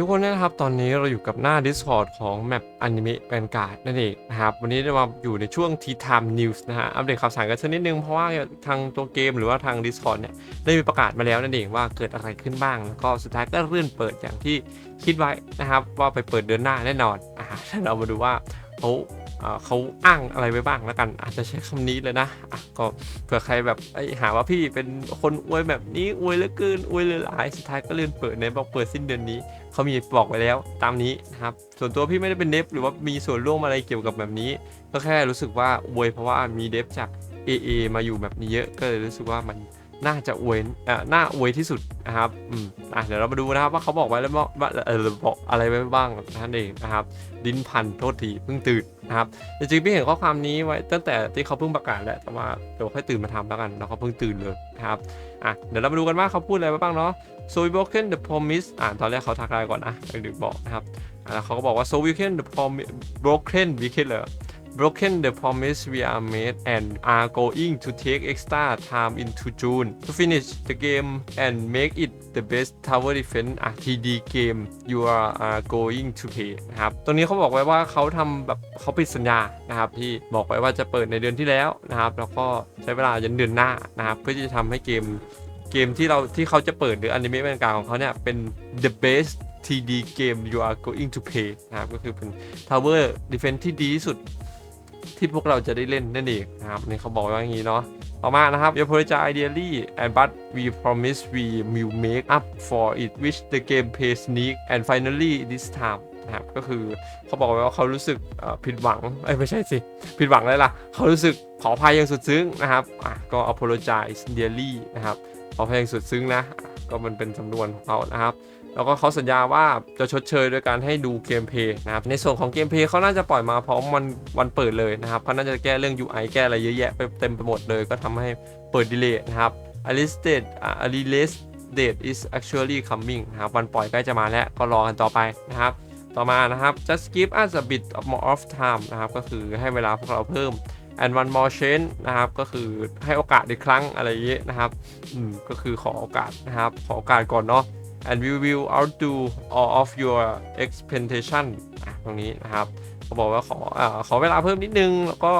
ทุกคนนะครับตอนนี้เราอยู่กับหน้า Discord ของแมปอนิเมะแวนการ์ดนั่นเองนะครับ วันนี้จะมาอยู่ในช่วง T Time News นะฮะอัปเดตข่าวสารกันสักนิดนึง เพราะว่าทางตัวเกมหรือว่าทาง Discord เนี่ย ได้มีประกาศมาแล้วนั่นเองว่าเกิดอะไรขึ้นบ้าง แล้วก็สุดท้ายก็เลื่อนเปิดอย่างที่คิดไว้นะครับ ว่าไปเปิดเดือนหน้าแน่นอนอ่าเรามาดูว่าเขาอ่า เขาอ้างอะไรไว้บ้างแล้วกัน อาจจะใช้คำนี้เลยนะะก็เผื่อใครแบบไอหาว่าพี่เป็นคนอวยแบบนี้อวยเหลือเกินอวยเลยหลายสุดท้ายก็เลื่อนเปิดในบอกเปิดสิ้นเดือนนี้เขามีบอกไว้แล้วตามนี้นะครับส่วนตัวพี่ไม่ได้เป็นเดฟหรือว่ามีส่วนร่วมอะไรเกี่ยวกับแบบนี้ ก็แค่รู้สึกว่าอวยเพราะว่ามีเดฟจาก AA มาอยู่แบบนี้เยอะก็เลยรู้สึกว่ามันน่าจะอวยอ่อน่าอวยที่สุดนะครับอืมอะเดี๋ยวเรามาดูนะครับว่าเขาบอกไว้แล้วว่าเออบอกอะไรไว้บ้างนั่นเองนะครับ ดินพันธุ์โทษทีเพิ่งตื่น นะครับจริงๆพี่เห็นข้อความนี้ไว้ตั้งแต่ที่เขาเพิ่งประกาศแหละแต่ว่าเดี๋ยวค่อยตื่นมาทำแล้วกันแล้วเขาเพิ่งตื่นเลยนะครับอะเดี๋ยวเรามาดูกันว่าเขาพูดอะไรบ้างเนาะ so we broken the promise อ่าตอนแรกเขาทักทายก่อนนะเดี๋ยวบอกนะครับอ่าแล้วเขาก็บอกว่า so we broken the promise broken we can เลย broken the promise we are made and are going to take extra time into June to finish the game and make it the best tower defense อะ TD game you are going to play นะครับ ตรงนี้เขาบอกไว้ว่าเขาทำแบบเขาปิดสัญญานะครับที่บอกไว้ว่าจะเปิดในเดือนที่แล้วนะครับ แล้วก็ใช้เวลาจนเดือนหน้านะครับ เพื่อที่จะทำให้เกมเกมที่เราที่เขาจะเปิดหรืออนิเมะเป็นกลางของเขาเนี่ยเป็น the best 3D game you are going to play นะครับก็คือเป็น Tower Defense ที่ดีที่สุด ที่พวกเราจะได้เล่นนั่นเองนะครับนี่เขาบอกว่าอย่างนี้เนาะต่อมานะครับ you apologize ideally and but we promise we will make up for it which the game play sneak and finally this time นะครับก็คือเขาบอกไว้ว่าเขารู้สึกผิดหวังเอ้ยไม่ใช่สิ ผิดหวังเลยล่ะ เขารู้สึกขออภัยอย่างสุดซึ้งนะครับอะก็ apologize dearly นะครับขอเพลงสุดซึ้งนะ ก็มันเป็นสำนวนของเขานะครับ แล้วก็เขาสัญญาว่าจะชดเชยโดยการให้ดูเกมเพย์นะครับในส่วนของเกมเพย์เขาน่าจะปล่อยมาพร้อมวันวันเปิดเลยนะครับเขาน่าจะแก้เรื่อง UI แก้อะไรเยอะแยะไปเต็มไปหมดเลยก็ทำให้เปิดดีเลย์นะครับ a l i s t e d a release date is actually coming นะครับวันปล่อยใกล้จะมาแล้วก็รอกันต่อไปนะครับ ต่อมานะครับ just give us a bit more of time นะครับก็คือให้เวลาพวกเราเพิ่ม and one more chance นะครับก็คือให้โอกาสอีกครั้งอะไรอย่างเงี้ยนะครับอืมก็คือขอโอกาสนะครับขอโอกาสก่อนเนาะ and we will outdo all of your expectation ตรงนี้นะครับเขาบอกว่าขออาขอเวลาเพิ่มนิดนึง แล้วก็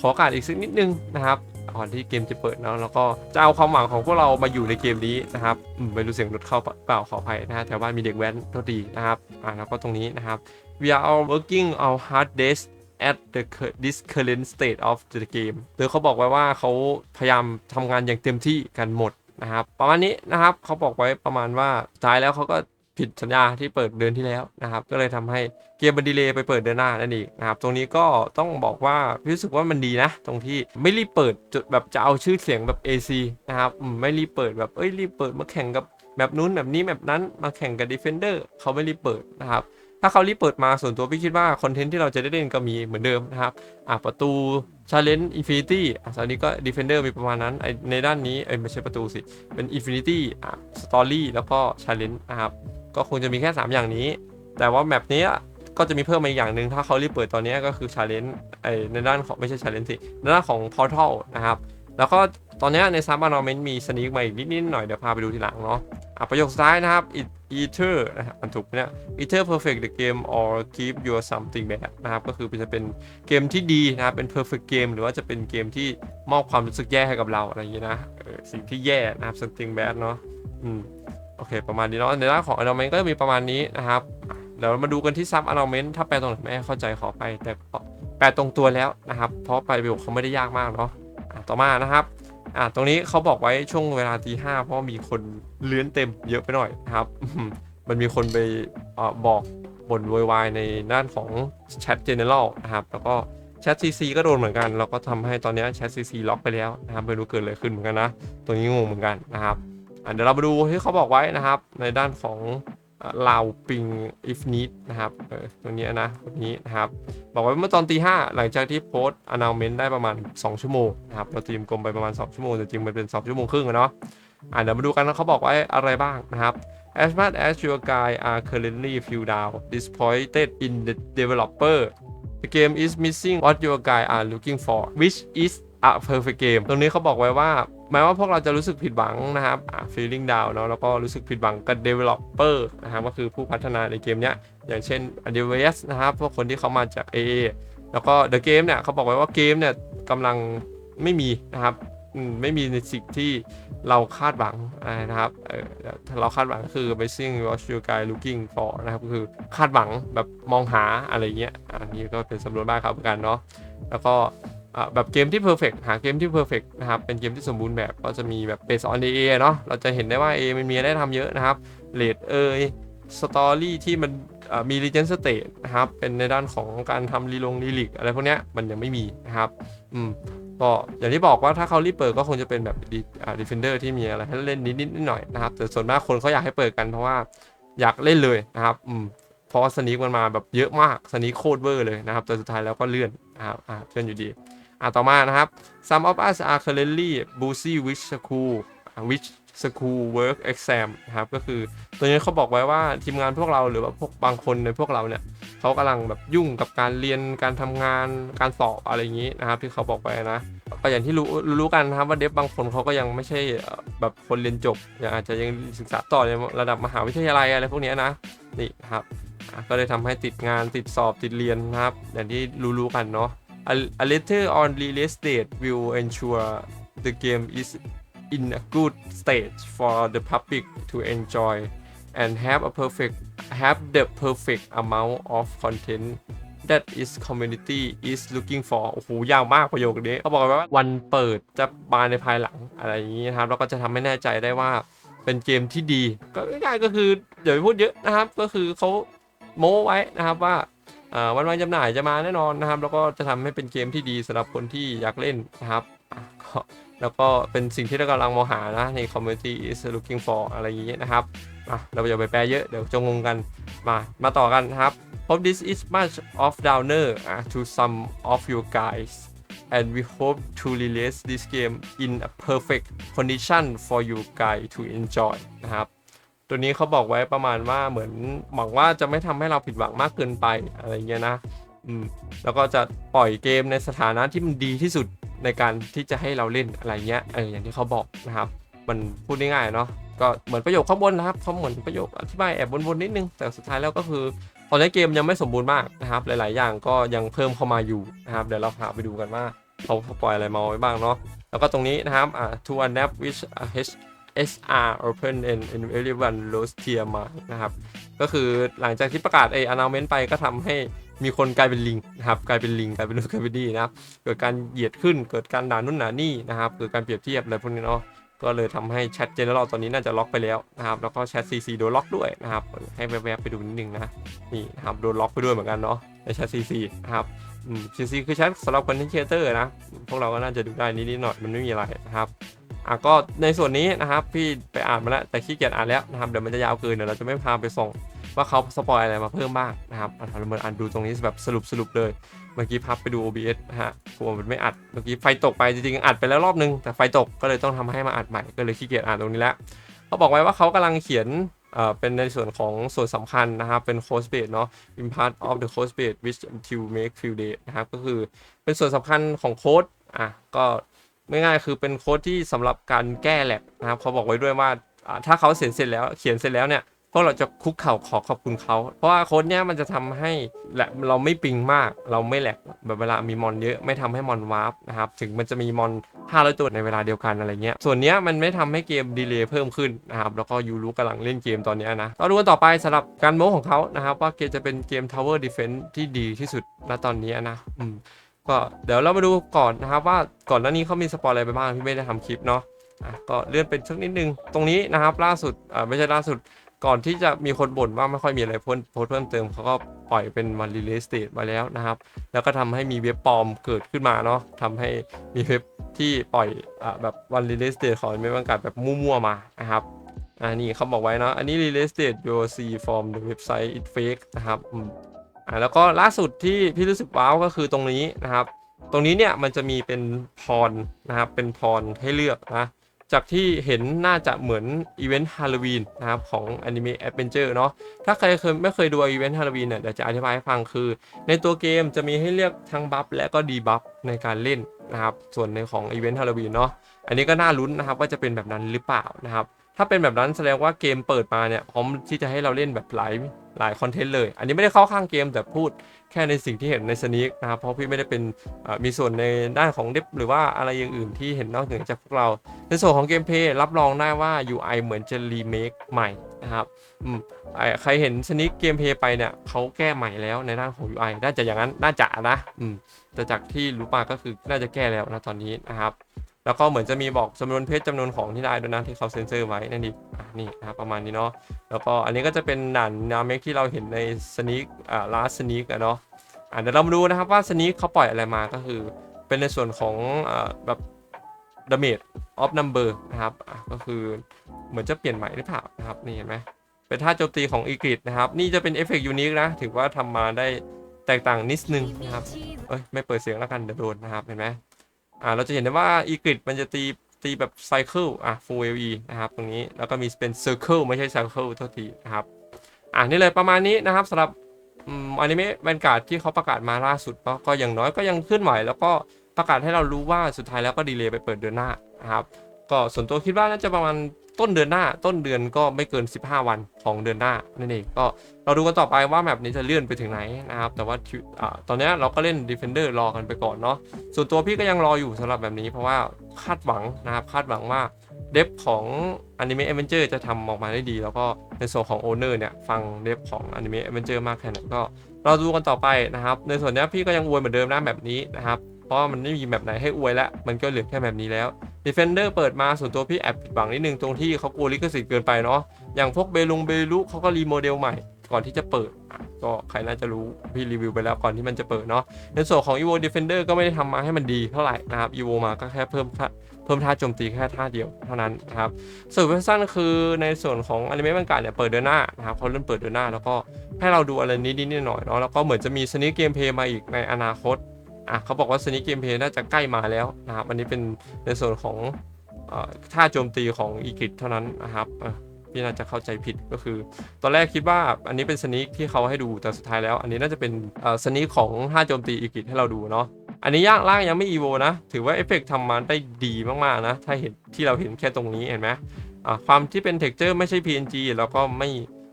ขอโอกาสอีกสักนิดนึงนะครับก่อนที่เกมจะเปิดเนาะแล้วก็จะเอาความหวังของพวกเรามาอยู่ในเกมนี้นะครับไม่รู้เสียงรถเข้าเปล่าขออภัยนะฮะแถวบ้านมีเด็กแว้นโทษดีนะครับอ่าแล้วก็ตรงนี้นะครับ we are all working our hardest at the this current state of the game โดยเขาบอกไว้ว่าเขาพยายามทำงานอย่างเต็มที่กันหมด นะครับ ประมาณนี้นะครับเขาบอกไว้ประมาณว่าท้ายแล้วเขาก็ผิดสัญญาที่เปิดเดือนที่แล้วนะครับ ก็เลยทำให้เกมมันดีเลย์ไปเปิดเดือนหน้านั่นเองนะครับ ตรงนี้ก็ต้องบอกว่ารู้สึกว่ามันดีนะ ตรงที่ไม่รีบเปิดจุดแบบจะเอาชื่อเสียงแบบ AC นะครับไม่รีบเปิดแบบเอ้ยรีบเปิดมาแข่งกับแบบนู้นแบบนี้แบบนั้นมาแข่งกับ Defender เขาไม่รีบเปิดนะครับ ถ้าเขารีบเปิดมาส่วนตัวพี่คิดว่าคอนเทนต์ที่เราจะได้เล่นก็มีเหมือนเดิมนะครับอะประตู Challenge Infinity อะตอนนี้ก็ Defender มีประมาณนั้นไอในด้านนี้เอ้ยไม่ใช่ประตูสิ เป็น Infinity อะ Story แล้วก็ Challenge นะครับก็คงจะมีแค่ 3 อย่างนี้ แต่ว่าแมปนี้ก็จะมีเพิ่มมาอีกอย่างหนึ่งถ้าเขารีบเปิดตอนนี้ก็คือ Challenge ไอในด้านของไม่ใช่ Challenge สิในด้านของ Portal นะครับแล้วก็ตอนนี้ในซับบานอมเมนต์มีสนิกมาอีกนิดๆหน่อยเดี๋ยวพาไปดูทีหลังเนาะ อะประโยคสุดท้ายนะครับ It- either นะครับมันถูกเนี่ย either perfect the game or give you something bad นะครับก็คือจะเป็นเกมที่ดีนะครับเป็น perfect game หรือว่าจะเป็นเกมที่มอบความรู้สึกแย่ให้กับเราอะไรอย่างนี้นะสิ่งที่แย่นะครับ something bad เนาะอืมโอเค ประมาณนี้เนาะในด้านของ annulment ก็จะมีประมาณนี้นะครับเดี๋ยวมาดูกันที่ sub annulment ถ้าแปลตรงไหนไม่เข้าใจขอไปแต่แปลตรงตัวแล้วนะครับ เพราะไปประโยคเขาไม่ได้ยากมากเนาะต่อมานะครับ อ่าตรงนี้เขาบอกไว้ช่วงเวลาตีห้าเพราะมีคนเลื้อนเต็มเยอะไปหน่อยนะครับ มันมีคนไปอบอกบ่นโวยวายในด้านของแชท General นะครับ แล้วก็แชท CC ก็โดนเหมือนกันแล้วก็ทำให้ตอนนี้แชท CC ล็อกไปแล้วนะครับไม่รู้เกิดอะไรขึ้นเหมือนกันนะตัวนี้งงเหมือนกันนะครับเดี๋ยวเรามาดูที่เขาบอกไว้นะครับ ในด้านของ ลาวปิง if need นะครับตัวนี้นะตัวนี้นะครับ บอกไว้เมื่อตอนตีห้าหลังจากที่โพสต์ announcement ได้ประมาณ 2 ชั่วโมงนะครับเราตีมกลมไปประมาณ 2 ชั่วโมง แต่จริงมันเป็น 2 ชั่วโมงครึ่งอะเนาะอะเดี๋ยวมาดูกันว่าเขาบอกไว้อะไรบ้างนะครับ As much as your guys are currently feel down, disappointed in the developer, the game is missing what your guys are looking for, which is a perfect game ตรงนี้เขาบอกไว้ว่า แม้ว่าพวกเราจะรู้สึกผิดหวังนะครับ feeling down เนาะแล้วก็รู้สึกผิดหวังกับ developer นะครับก็คือผู้พัฒนาในเกมเนี้ยอย่างเช่น a d v s นะครับพวกคนที่เขามาจาก AA แล้วก็ The Game เนี่ยเขาบอกไว้ว่าเกมเนี่ยกำลังไม่มีนะครับไม่มีในสิ่งที่เราคาดหวังนะครับเราคาดหวังคือ Amazing What You Guys Looking For นะครับก็คือคาดหวังแบบมองหาอะไรเงี้ยอันนี้ก็เป็นสำรวจบ้านครับเหมือนกันเนาะแล้วก็ แบบเกมที่ perfect หาเกมที่ perfect นะครับ เป็นเกมที่สมบูรณ์แบบก็จะมีแบบ based on A เนาะเราจะเห็นได้ว่า A มันมีอะไรทำเยอะนะครับเลดเอยสตอรี่ที่มันมี Legend State นะครับ เป็นในด้านของการทำรีลงรีลิกอะไรพวกนี้มันยังไม่มีนะครับอืมก็อย่างที่บอกว่าถ้าเขารีบเปิดก็คงจะเป็นแบบดีอ่าดีเฟนเดอร์ที่มีอะไรให้เล่นนิดนิดๆหน่อยนะครับ แต่ส่วนมากคนเขาอยากให้เปิดกันเพราะว่าอยากเล่นเลยนะครับอืมเพราะสนีกมันมาแบบเยอะมากสนีกโคตรเวอร์เลยนะครับ แต่สุดท้ายแล้วก็เลื่อนนะครับอ่าเลื่อนอยู่ดี อ่าต่อมานะครับ some of us are currently busy with school which school work exam นะครับก็คือตัวนี้เขาบอกไว้ว่าทีมงานพวกเราหรือว่าพวกบางคนในพวกเราเนี่ยเขากำลังแบบยุ่งกับการเรียนการทำงานการสอบอะไรอย่างนี้นะครับที่เขาบอกไปนะก็อย่างที่รู้รู้กันนะครับว่าเดฟบางคนเขาก็ยังไม่ใช่แบบคนเรียนจบยังอาจจะยังศึกษาต่อในระดับมหาวิทยาลัยอะไรพวกนี้นะนี่นะครับก็เลยทำให้ติดงานติดสอบติดเรียนนะครับ อย่างที่รู้ๆกันเนาะ a, letter on release date will ensure the game is in a good state for the public to enjoy and have a perfect have the perfect amount of content that is community is looking for โอ้โห ยาวมากประโยคนี้เขาบอกว่าวันเปิดจะมาในภายหลังอะไรอย่างนี้นะครับ แล้วก็จะทำให้แน่ใจได้ว่าเป็นเกมที่ดี ก็ง่ายก็คืออย่าไปพูดเยอะนะครับ ก็คือเขาโม้ไว้นะครับว่า วันวันจำหน่ายจะมาแน่นอนนะครับ แล้วก็จะทำให้เป็นเกมที่ดีสำหรับคนที่อยากเล่นนะครับแล้วก็เป็นสิ่งที่เรากำลังมองหานะใน community is looking for อะไรอย่างนี้ยนะครับเราอย่าไปแปลเยอะเดี๋ยวจะงงกันมามาต่อกันนะครับ Hope this is much of downer uh, to some of you guys and we hope to release this game in a perfect condition for you guys to enjoy นะครับ ตัวนี้เขาบอกไว้ประมาณว่าเหมือนหวังว่าจะไม่ทำให้เราผิดหวังมากเกินไปอะไรเงี้ยนะอืมแล้วก็จะปล่อยเกมในสถานะที่มันดีที่สุดในการที่จะให้เราเล่นอะไรเงี้ยเอออย่างที่เขาบอกนะครับ มันพูดง่ายๆเนาะก็เหมือนประโยคข้างบนนะครับเขาเหมือนประโยคอธิบายแอบบนๆนิดนึง แต่สุดท้ายแล้วก็คือตอนนี้เกมยังไม่สมบูรณ์มากนะครับ หลาย ๆ อย่างก็ยังเพิ่มเข้ามาอยู่นะครับ เดี๋ยวเราพาไปดูกันว่าเขาปล่อยอะไรมาไว้บ้างเนาะแล้วก็ตรงนี้นะครับอ่า to a nap which h SR Open and and everyone lost tier มานะครับ ก็คือหลังจากที่ประกาศไอ้ announcement ไปก็ทำให้มีคนกลายเป็นลิงนะครับ กลายเป็นลิงกลายเป็นลูกกลายเป็นดีนะครับเกิดการเหยียดขึ้นเกิดการด่านุ่นด่านี่นะครับเกิดการเปรียบเทียบอะไรพวกนี้เนาะก็เลยทำให้แชทเจเนอเรลตอนนี้น่าจะล็อกไปแล้วนะครับ แล้วก็แชท CC โดนล็อกด้วยนะครับ ให้แวบๆไปดูนิดนึงนะ นี่นะครับโดนล็อกไปด้วยเหมือนกันเนาะในแชท CC นะครับอืม CC คือแชทสำหรับคอนเทนต์ครีเอเตอร์นะ พวกเราก็น่าจะดูได้นิดๆหน่อยมันไม่มีอะไรนะครับ อะก็ในส่วนนี้นะครับพี่ไปอ่านมาแล้วแต่ขี้เกียจอ่านแล้วนะครับเดี๋ยวมันจะยาวเกินเดี๋ยวเราจะไม่พาไปส่งว่าเขาสปอยอะไรมาเพิ่มบ้างนะครับอะเรามาอ่านดูตรงนี้แบบสรุปสรุปเลย เมื่อกี้พับไปดู OBS นะฮะกลัวมันไม่อัด เมื่อกี้ไฟตกไปจริงๆอัดไปแล้วรอบนึงแต่ไฟตกก็เลยต้องทำให้มาอัดใหม่ก็เลยขี้เกียจอ่านตรงนี้แล้วเขาบอกไว้ว่าเขากำลังเขียนเอ่อเป็นในส่วนของส่วนสำคัญนะครับ เป็น code base เนาะ in part of the code base which to make few day นะครับ ก็คือเป็นส่วนสำคัญของโค้ดอะก็ ง่ายๆคือเป็นโค้ดที่สำหรับการแก้แลกนะครับเขาบอกไว้ด้วยว่าถ้าเขาเสร็จเสร็จแล้วเขียนเสร็จแล้วเนี่ยพวกเราจะคุกเข่าขอขอบคุณเขา เพราะว่าโค้ดเนี้ยมันจะทำให้แหละเราไม่ปิงมาก เราไม่แหลกแบบเวลามีมอนเยอะไม่ทำให้มอนวาร์ปนะครับ ถึงมันจะมีมอน500ตัวในเวลาเดียวกันอะไรเงี้ย ส่วนเนี้ยมันไม่ทำให้เกมดีเลย์เพิ่มขึ้นนะครับ แล้วก็ยูรู้กำลังเล่นเกมตอนนี้นะก็ดูกันต่อไปสำหรับการโม้ของเขานะครับ ว่าเกมจะเป็นเกม Tower Defense ที่ดีที่สุดณตอนนี้นะอืม ก็เดี๋ยวเรามาดูก่อนนะครับว่าก่อนหน้านี้เขามีสปอยอะไรไปบ้างที่ไม่ได้ทำคลิปเนาะะก็เลื่อนเป็นสักนิดนึง ตรงนี้นะครับล่าสุดอ่าไม่ใช่ล่าสุดก่อนที่จะมีคนบ่นว่าไม่ค่อยมีอะไรเพิ่มโพสเพิ่มเติมเขาก็ปล่อยเป็นวันรีเลสเตทมาแล้วนะครับ แล้วก็ทำให้มีเว็บปลอมเกิดขึ้นมาเนาะทำให้มีเว็บที่ปล่อยอแบบวันรีเลสเตทของไม่บังกัดแบบมั่วๆมานะครับอ่านี่เขาบอกไว้เนาะอันนี้ release date you will see from the website it fake นะครับ อ่าแล้วก็ล่าสุดที่พี่รู้สึกว้าวก็คือตรงนี้นะครับ ตรงนี้เนี่ยมันจะมีเป็นพรนะครับเป็นพรให้เลือกนะจากที่เห็นน่าจะเหมือนอีเวนต์ฮาโลวีนนะครับของอนิเมะแอดเวนเจอร์เนาะถ้าใครเคยไม่เคยดูอีเวนต์ฮาโลวีนเนี่ยเดี๋ยวจะอธิบายให้ฟังคือ ในตัวเกมจะมีให้เลือกทั้งบัฟและก็ดีบัฟในการเล่นนะครับส่วนในของอีเวนต์ฮาโลวีนเนาะอันนี้ก็น่าลุ้นนะครับว่าจะเป็นแบบนั้นหรือเปล่านะครับ ถ้าเป็นแบบนั้นแสดงว่าเกมเปิดมาเนี่ยพร้อมที่จะให้เราเล่นแบบหลายหลายคอนเทนต์เลย อันนี้ไม่ได้เข้าข้างเกมแต่พูดแค่ในสิ่งที่เห็นในสนิกนะครับ เพราะพี่ไม่ได้เป็นมีส่วนในด้านของเดฟหรือว่าอะไรอย่างอื่นที่เห็นนอกเหนือจากพวกเรา ในส่วนของเกมเพลย์รับรองได้ว่า UI เหมือนจะรีเมคใหม่นะครับอืมใครเห็นสนิกเกมเพลย์ไปเนี่ยเขาแก้ใหม่แล้วในด้านของ UI น่าจะอย่างนั้นน่าจะนะแต่จากที่รู้มาก็คือน่าจะแก้แล้วนะตอนนี้นะครับ แล้วก็เหมือนจะมีบอกจำนวนเพชรจำนวนของที่ได้ด้วยนะที่เขาเซ็นเซอร์ไว้นั่นดิอะนี่นะครับประมาณนี้เนาะแล้วก็อันนี้ก็จะเป็นด่านนาเมกที่เราเห็นในสนิกอ่าลาสนิกอะเนาะอะเดี๋ยวเรามาดูนะครับว่าสนิกเขาปล่อยอะไรมาก็คือ เป็นในส่วนของอ่าแบบ damage of number นะครับก็คือเหมือนจะเปลี่ยนใหม่หรือเปล่านะครับนี่เห็นไหมเป็นท่าโจมตีของอีกริดนะครับ นี่จะเป็นเอฟเฟกต์ยูนิคนะ ถือว่าทำมาได้แตกต่างนิดนึงนะครับเอ้ยไม่เปิดเสียงแล้วกันเดี๋ยวโดนนะครับเห็นไหม อ่าเราจะเห็นได้ว่าอีกริดมันจะตีตีแบบไซเคิลอะ full LE นะครับตรงนี้แล้วก็มีเป็นเซอร์เคิลไม่ใช่ไซเคิลเท่าทีนะครับอ่านี่เลยประมาณนี้นะครับสำหรับอนิเมะแวนการ์ดที่เขาประกาศมาล่าสุดก็อย่างน้อยก็ยังเคลื่อนไหวแล้วก็ประกาศให้เรารู้ว่าสุดท้ายแล้วก็ดีเลย์ไปเปิดเดือนหน้านะครับก็ส่วนตัวคิดว่าน่าจะประมาณ ต้นเดือนหน้า ต้นเดือนก็ไม่เกิน 15 วันของเดือนหน้านั่นเองก็เราดูกันต่อไปว่าแมปนี้จะเลื่อนไปถึงไหนนะครับ แต่ว่าที่อ่าตอนเนี้ยเราก็เล่น Defender รอกันไปก่อนเนาะส่วนตัวพี่ก็ยังรออยู่สำหรับแบบนี้ เพราะว่าคาดหวังนะครับคาดหวังว่าเดฟของ Anime Adventure จะทำออกมาได้ดี แล้วก็ในส่วนของ Owner เนี่ยฟังเดฟของ Anime Adventure มากแค่ไหนก็เราดูกันต่อไปนะครับ ในส่วนเนี้ยพี่ก็ยังอวยเหมือนเดิมนะแบบนี้นะครับ เพราะว่ามันไม่มีแบบไหนให้อวยแล้วมันก็เหลือแค่แบบนี้แล้ว Defender เปิดมาส่วนตัวพี่แอบผิดหวังนิดนึงตรงที่เขากลัวลิขสิทธิ์เกินไปเนาะอย่างพวกเบลุงเบลุเขาก็รีโมเดลใหม่ก่อนที่จะเปิด ก็ใครน่าจะรู้พี่รีวิวไปแล้วก่อนที่มันจะเปิดเนาะในส่วนของ Evo Defender ก็ไม่ได้ทำมาให้มันดีเท่าไหร่นะครับ Evo มาก็แค่เพิ่มท่าเพิ่มท่าโจมตีแค่ท่าเดียวเท่านั้นนะครับส่วนกรุปสั้นคือในส่วนของอนิเมะบังการเนี่ยเปิดเดือนหน้านะครับเขาเริ่มเปิดเดือนหน้าแล้วก็ให้เราดูอะไรนิดๆหน่อยเนาะแล้วก็เหมือนจะมีสนิกเกมเพย์มาอีกในอนาคต อะเขาบอกว่าสนิกเกมเพย์น่าจะใกล้มาแล้วนะครับอันนี้เป็นในส่วนของอท่าโจมตีของอีกิทเท่านั้นนะครับพี่น่าจะเข้าใจผิดก็คือ ตอนแรกคิดว่าอันนี้เป็นสนิคที่เขาให้ดูแต่สุดท้ายแล้ว อันนี้น่าจะเป็นสนิคของท่าโจมตีอีกิทให้เราดูเนาะอันนี้ย่างล่างยังไม่อีโวนะ ถือว่าเอฟเฟกทำมาได้ดีมากๆนะ ถ้าเห็นที่เราเห็นแค่ตรงนี้เห็นไหมอ่าความที่เป็นเท็กเจอร์ไม่ใช่ PNG แล้วก็ไม่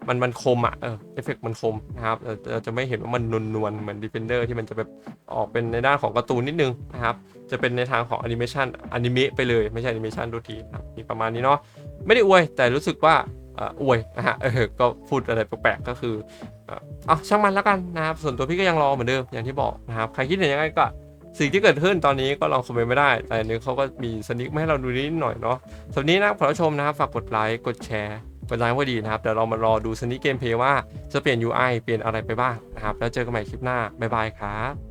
มันมันคมอะเออเอฟเฟกมันคมนะครับเราจะไม่เห็นว่ามันนวลนวลเหมือน Defender ที่มันจะแบบออกเป็นในด้านของการ์ตูนนิดนึงนะครับ จะเป็นในทางของแอนิเมชันอนิเมะไปเลยไม่ใช่แอนิเมชันดูทีนะครับมีประมาณนี้เนาะไม่ได้อวยแต่รู้สึกว่าอ่ออวยนะฮะเออก็พูดอะไรแปลกๆก็คืออ่อเอาช่างมันแล้วกันนะครับส่วนตัวพี่ก็ยังรอเหมือนเดิมอย่างที่บอกนะครับใครคิดเห็นยังไงก็สิ่งที่เกิดขึ้นตอนนี้ก็ลองคอมเมนต์ไม่ได้ แต่อันนี้เขาก็มีสนิกมาให้เราดูนิดหน่อยเนาะสำหรับนี้นะขอรับชมนะครับ ฝากกดไลค์ กดแชร์ เป็นไลค์ว่าดีนะครับ เดี๋ยวเรามารอดูสนิเกมเพลย์ว่าจะเปลี่ยน UI เปลี่ยนอะไรไปบ้างนะครับ แล้วเจอกันใหม่คลิปหน้า บ๊ายบายครับ